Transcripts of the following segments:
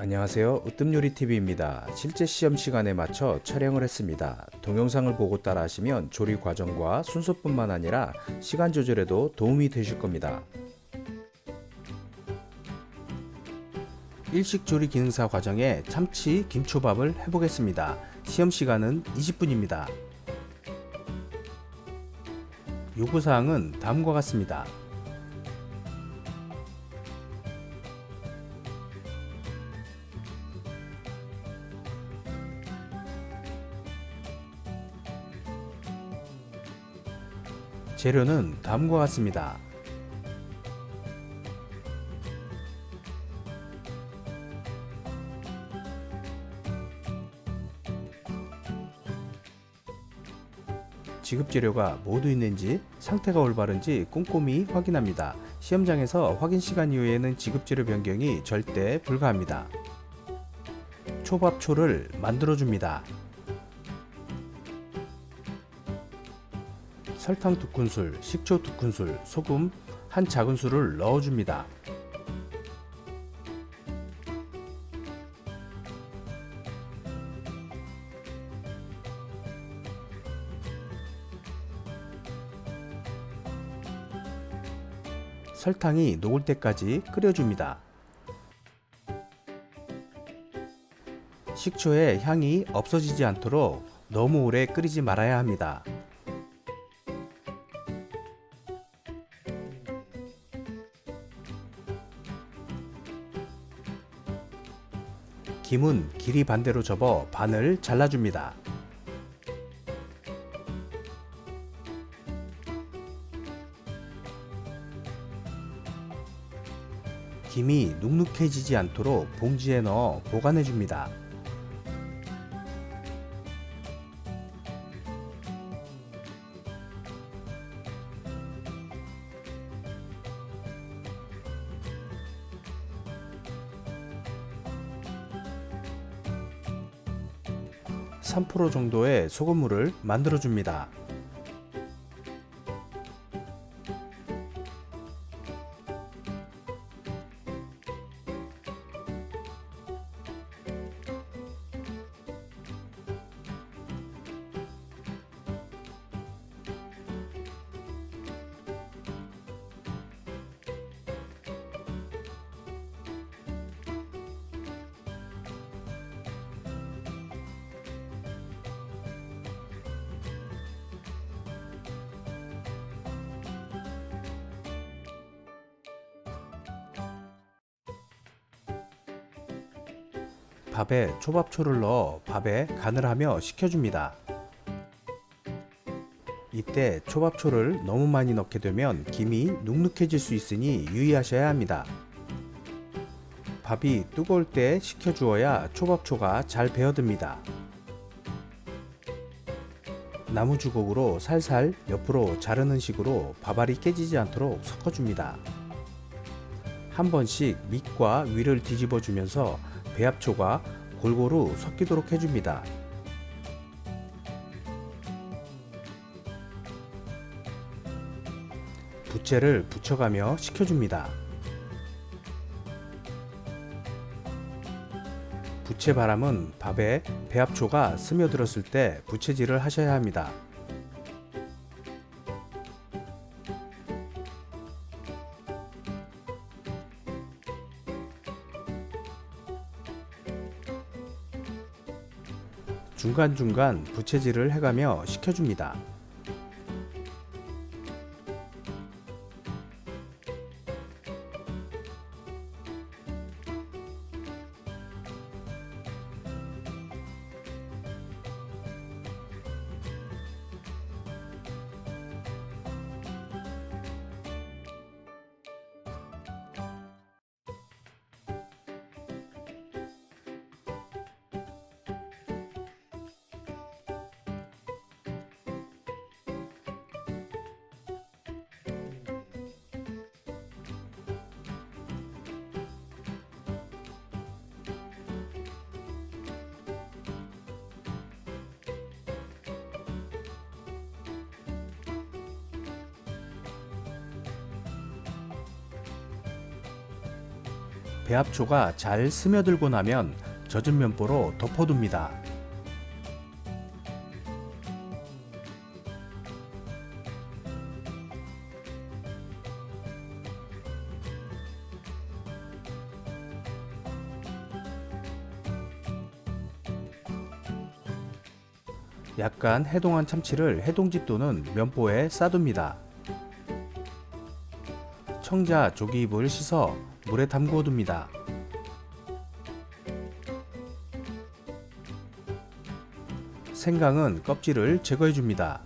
안녕하세요. 으뜸요리TV입니다. 실제 시험 시간에 맞춰 촬영을 했습니다. 동영상을 보고 따라 하시면 조리 과정과 순서뿐만 아니라 시간 조절에도 도움이 되실 겁니다. 일식 조리 기능사 과정에 참치 김초밥을 해보겠습니다. 시험 시간은 20분입니다. 요구사항은 다음과 같습니다. 재료는 다음과 같습니다. 지급 재료가 모두 있는지 상태가 올바른지 꼼꼼히 확인합니다. 시험장에서 확인 시간 이후에는 지급 재료 변경이 절대 불가합니다. 초밥초를 만들어 줍니다. 설탕 2큰술, 식초 2큰술, 소금 한 작은술을 넣어줍니다. 설탕이 녹을 때까지 끓여줍니다. 식초의 향이 없어지지 않도록 너무 오래 끓이지 말아야 합니다. 김은 길이 반대로 접어 반을 잘라줍니다. 김이 눅눅해지지 않도록 봉지에 넣어 보관해 줍니다. (3% 정도의 소금물을 만들어 줍니다) 밥에 초밥초를 넣어 밥에 간을 하며 식혀줍니다. 이때 초밥초를 너무 많이 넣게 되면 김이 눅눅해질 수 있으니 유의하셔야 합니다. 밥이 뜨거울 때 식혀주어야 초밥초가 잘 배어듭니다. 나무 주걱으로 살살 옆으로 자르는 식으로 밥알이 깨지지 않도록 섞어줍니다. 한 번씩 밑과 위를 뒤집어 주면서 배합초가 골고루 섞이도록 해줍니다. 부채를 붙여가며 식혀줍니다. 부채 바람은 밥에 배합초가 스며들었을 때 부채질을 하셔야 합니다. 중간중간 부채질을 해가며 식혀줍니다. 배합초가 잘 스며들고 나면 젖은 면보로 덮어둡니다. 약간 해동한 참치를 해동지 또는 면보에 싸둡니다. 청자 조기잎을 씻어 물에 담그어 둡니다. 생강은 껍질을 제거해 줍니다.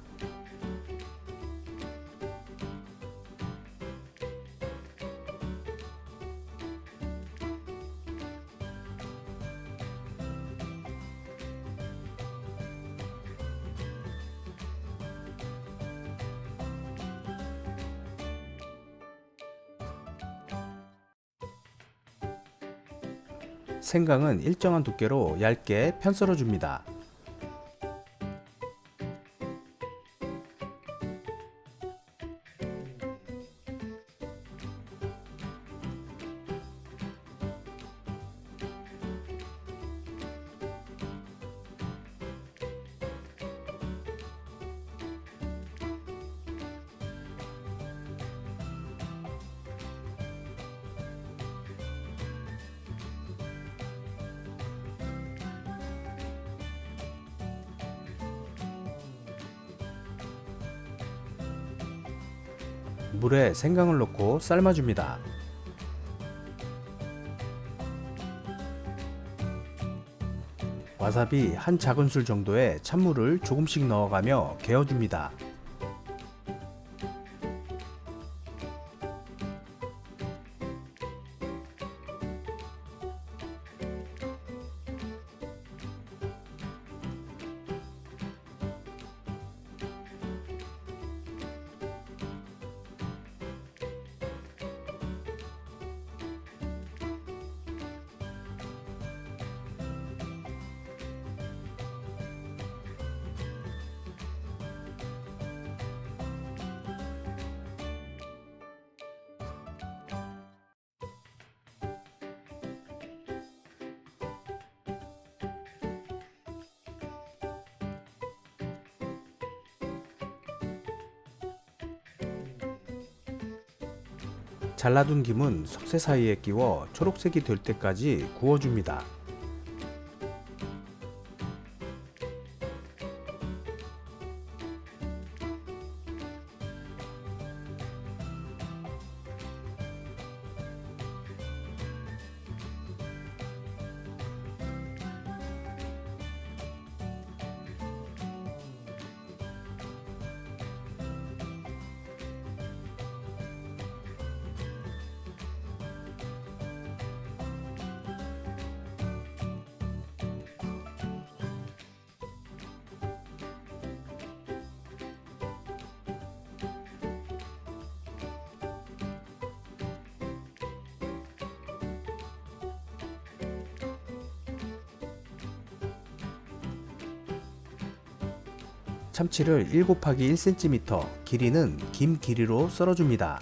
생강은 일정한 두께로 얇게 편 썰어 줍니다. 물에 생강을 넣고 삶아줍니다. 와사비 한 작은술 정도의 찬물을 조금씩 넣어가며 개어줍니다. 잘라둔 김은 석쇠 사이에 끼워 초록색이 될 때까지 구워줍니다. 참치를 1 곱하기 1cm, 길이는 김 길이로 썰어줍니다.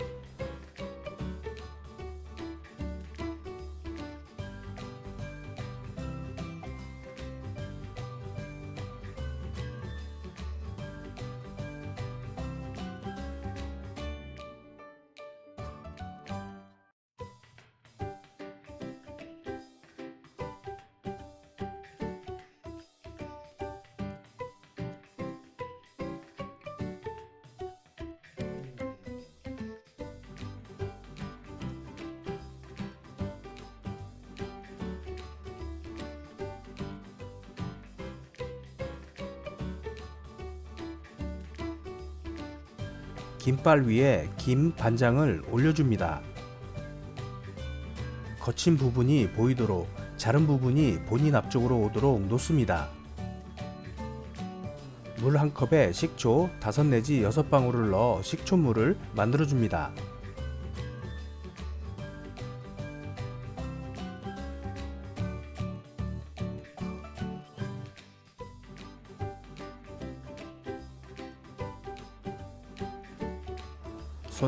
김발 위에 김 반장을 올려줍니다. 거친 부분이 보이도록 자른 부분이 본인 앞쪽으로 오도록 놓습니다. 물 한 컵에 식초 5 내지 6방울을 넣어 식초물을 만들어줍니다.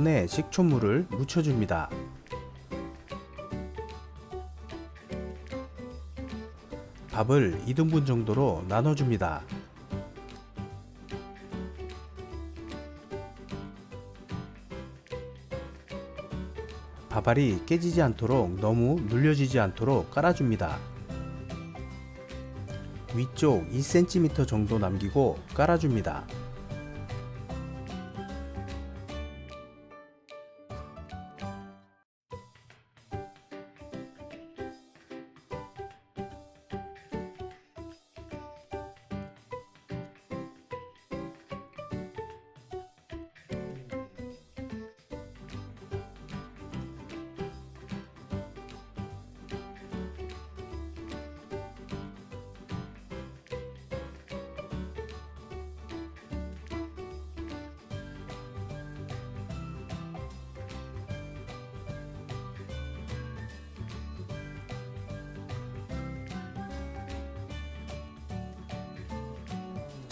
손에 식초물을 묻혀줍니다. 밥을 2등분 정도로 나눠줍니다. 밥알이 깨지지 않도록 너무 눌려지지 않도록 깔아줍니다. 위쪽 2cm 정도 남기고 깔아줍니다.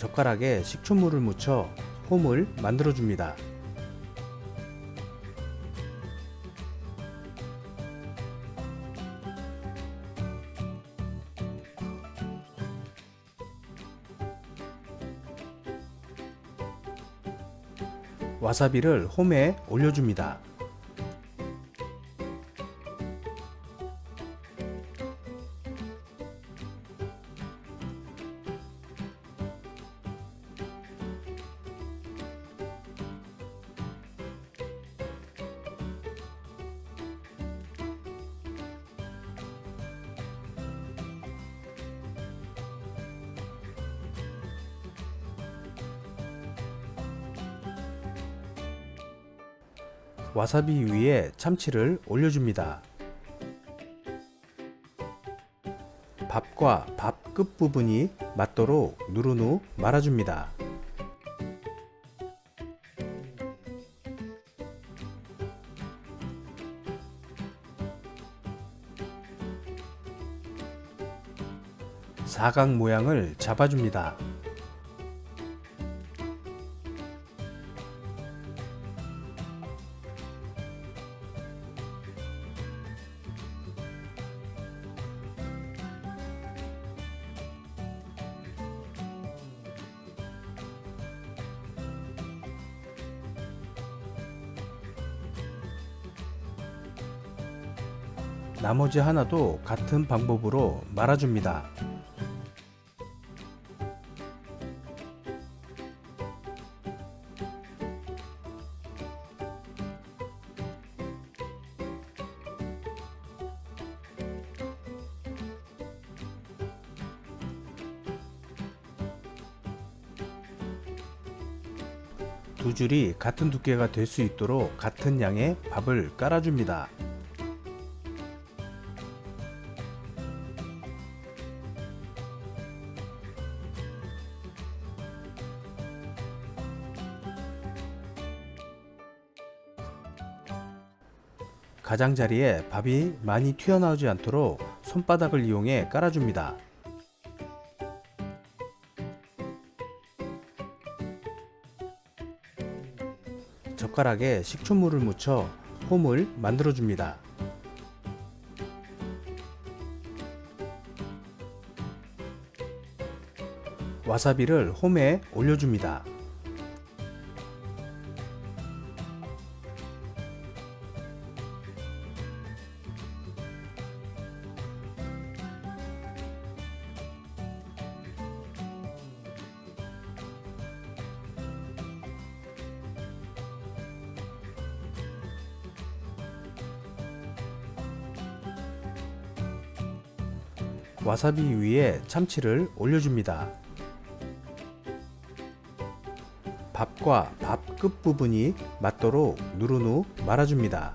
젓가락에 식초물을 묻혀 홈을 만들어 줍니다. 와사비를 홈에 올려줍니다. 와사비 위에 참치를 올려줍니다. 밥과 밥 끝부분이 맞도록 누른 후 말아줍니다. 사각 모양을 잡아줍니다. 나머지 하나도 같은 방법으로 말아줍니다. 두 줄이 같은 두께가 될 수 있도록 같은 양의 밥을 깔아줍니다. 가장자리에 밥이 많이 튀어나오지 않도록 손바닥을 이용해 깔아줍니다. 젓가락에 식초물을 묻혀 홈을 만들어줍니다. 와사비를 홈에 올려줍니다. 와사비 위에 참치를 올려줍니다. 밥과 밥 끝부분이 맞도록 누른 후 말아줍니다.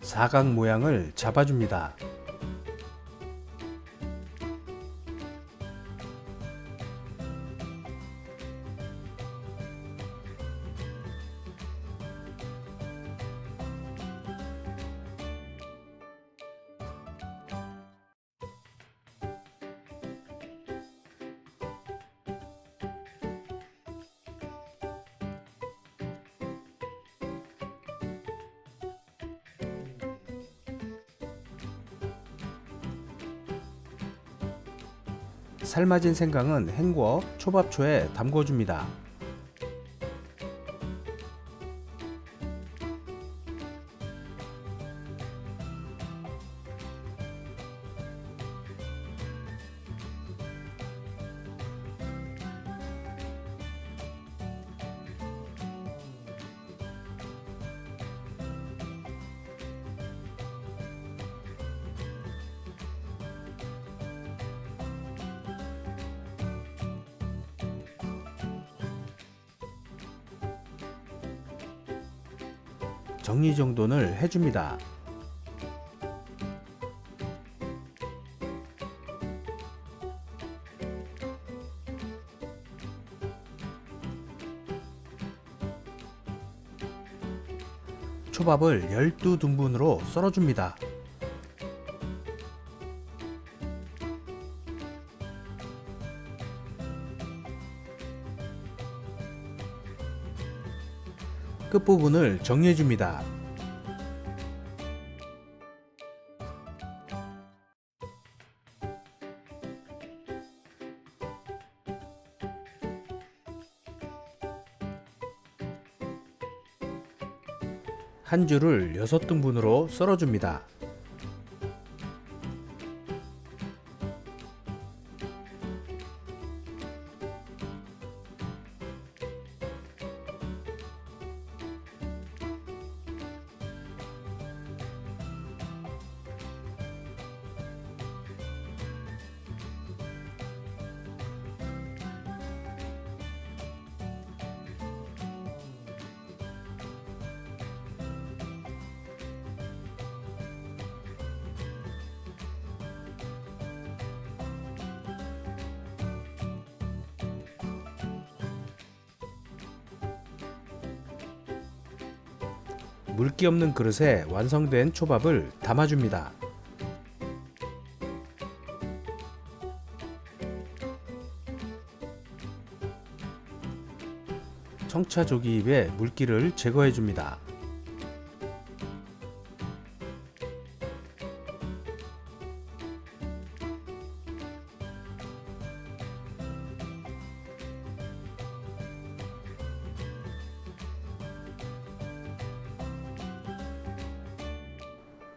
사각 모양을 잡아줍니다. 삶아진 생강은 헹궈 초밥초에 담궈줍니다. 정리정돈을 해줍니다. 초밥을 12등분으로 썰어줍니다. 끝부분을 정리해줍니다. 한 줄을 6등분으로 썰어줍니다. 물기 없는 그릇에 완성된 초밥을 담아줍니다. 청차 조기입에 물기를 제거해 줍니다.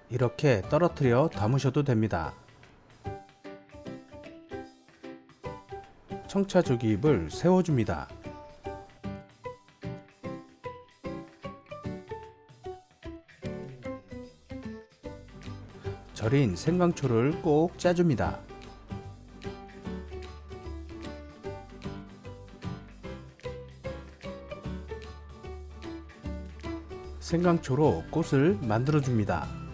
이렇게 떨어뜨려 담으셔도 됩니다. 청차 조기입을 세워줍니다. 절인 생강초를 꼭 짜줍니다. 생강초로 꽃을 만들어줍니다.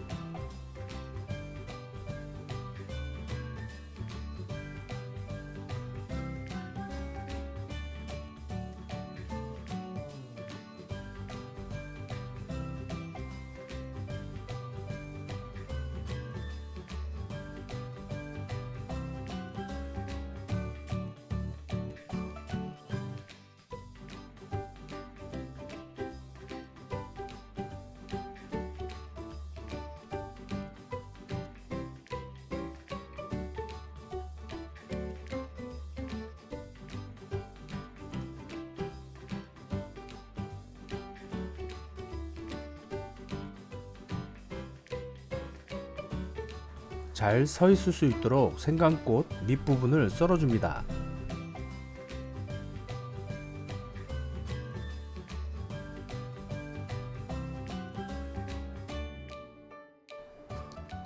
잘 서 있을 수 있도록 생강꽃 밑부분을 썰어줍니다.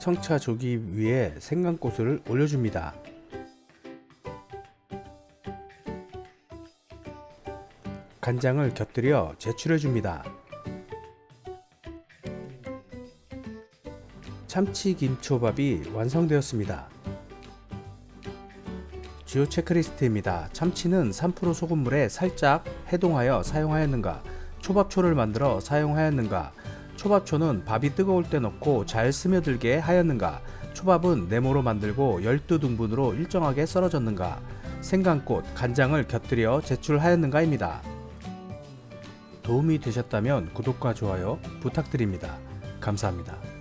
청차 조기 위에 생강꽃을 올려줍니다. 간장을 곁들여 제출해줍니다. 참치 김초밥이 완성되었습니다. 주요 체크리스트입니다. 참치는 3% 소금물에 살짝 해동하여 사용하였는가? 초밥초를 만들어 사용하였는가? 초밥초는 밥이 뜨거울 때 넣고 잘 스며들게 하였는가? 초밥은 네모로 만들고 12등분으로 일정하게 썰어졌는가? 생강꽃, 간장을 곁들여 제출하였는가입니다. 도움이 되셨다면 구독과 좋아요 부탁드립니다. 감사합니다.